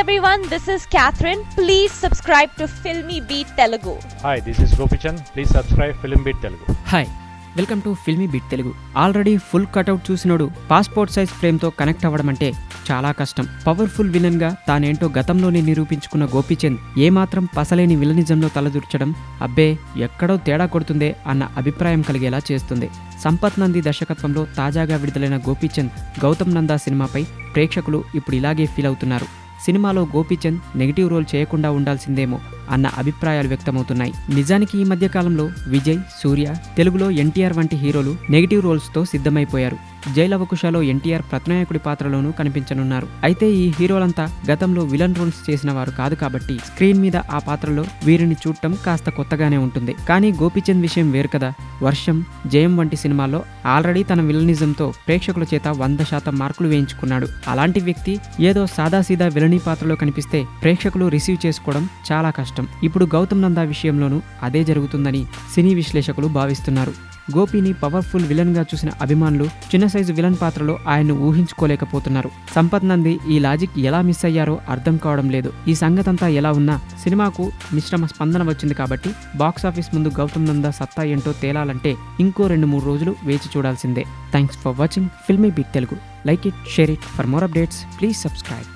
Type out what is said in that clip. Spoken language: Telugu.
everyone, this is Catherine. Please subscribe to Filmy Beat Telugu. Hi this is Gopichand please subscribe film Beat Telugu hi welcome to Filmy Beat Telugu already full cutout చూసినోడు passport size ఫ్రేమ్తో కనెక్ట్ అవ్వడం అంటే చాలా కష్టం. పవర్ఫుల్ విలన్గా తానేంటో గతంలోనే నిరూపించుకున్న గోపీచంద్ ఏమాత్రం పసలేని విలనిజంలో తలదూర్చడం అబ్బే ఎక్కడో తేడా కొడుతుందే అన్న అభిప్రాయం కలిగేలా చేస్తుంది. సంపత్ నంది దర్శకత్వంలో తాజాగా విడుదలైన గోపీచంద్ గౌతమ్ నందా సినిమాపై ప్రేక్షకులు ఇప్పుడు ఇలాగే ఫీల్ అవుతున్నారు. సినిమాలో గోపీచంద్ నెగిటివ్ రోల్ చేయకుండా ఉండాల్సిందేమో. అన్న అభిప్రాయాలు వ్యక్తమవుతున్నాయి. నిజానికి ఈ మధ్య కాలంలో విజయ్ సూర్య తెలుగులో ఎన్టీఆర్ వంటి హీరోలు నెగిటివ్ రోల్స్తో సిద్ధమైపోయారు. జైలవకుశలో ఎన్టీఆర్ ప్రతినాయకుడి పాత్రలోనూ కనిపించనున్నారు. అయితే ఈ హీరోలంతా గతంలో విలన్ రోల్స్ చేసిన వారు కాదు కాబట్టి స్క్రీన్ మీద ఆ పాత్రలో వీరిని చూడటం కాస్త కొత్తగానే ఉంటుంది. కానీ గోపీచంద్ విషయం వేరు కదా. వర్షం జయం వంటి సినిమాల్లో ఆల్రెడీ తన విలనిజంతో ప్రేక్షకుల చేత వంద శాతం మార్కులు వేయించుకున్నాడు. అలాంటి వ్యక్తి ఏదో సాదాసీదా విలనీ పాత్రలో కనిపిస్తే ప్రేక్షకులు రిసీవ్ చేసుకోవడం చాలా కష్టం. కష్టం ఇప్పుడు గౌతమ్ నందా విషయంలోనూ అదే జరుగుతుందని సినీ విశ్లేషకులు భావిస్తున్నారు. గోపిని పవర్ఫుల్ విలన్గా చూసిన అభిమానులు చిన్న సైజు విలన్ పాత్రలో ఆయన్ను ఊహించుకోలేకపోతున్నారు. సంపత్ నంది ఈ లాజిక్ ఎలా మిస్ అయ్యారో అర్థం కావడం లేదు. ఈ సంగతంతా ఎలా ఉన్నా సినిమాకు మిశ్రమ స్పందన వచ్చింది కాబట్టి బాక్సాఫీస్ ముందు గౌతమ్ నందా సత్తా ఏంటో తేలాలంటే ఇంకో రెండు మూడు రోజులు వేచి చూడాల్సిందే. Thanks for watching. Filmy big Telugu. Like it share it. For more updates please subscribe.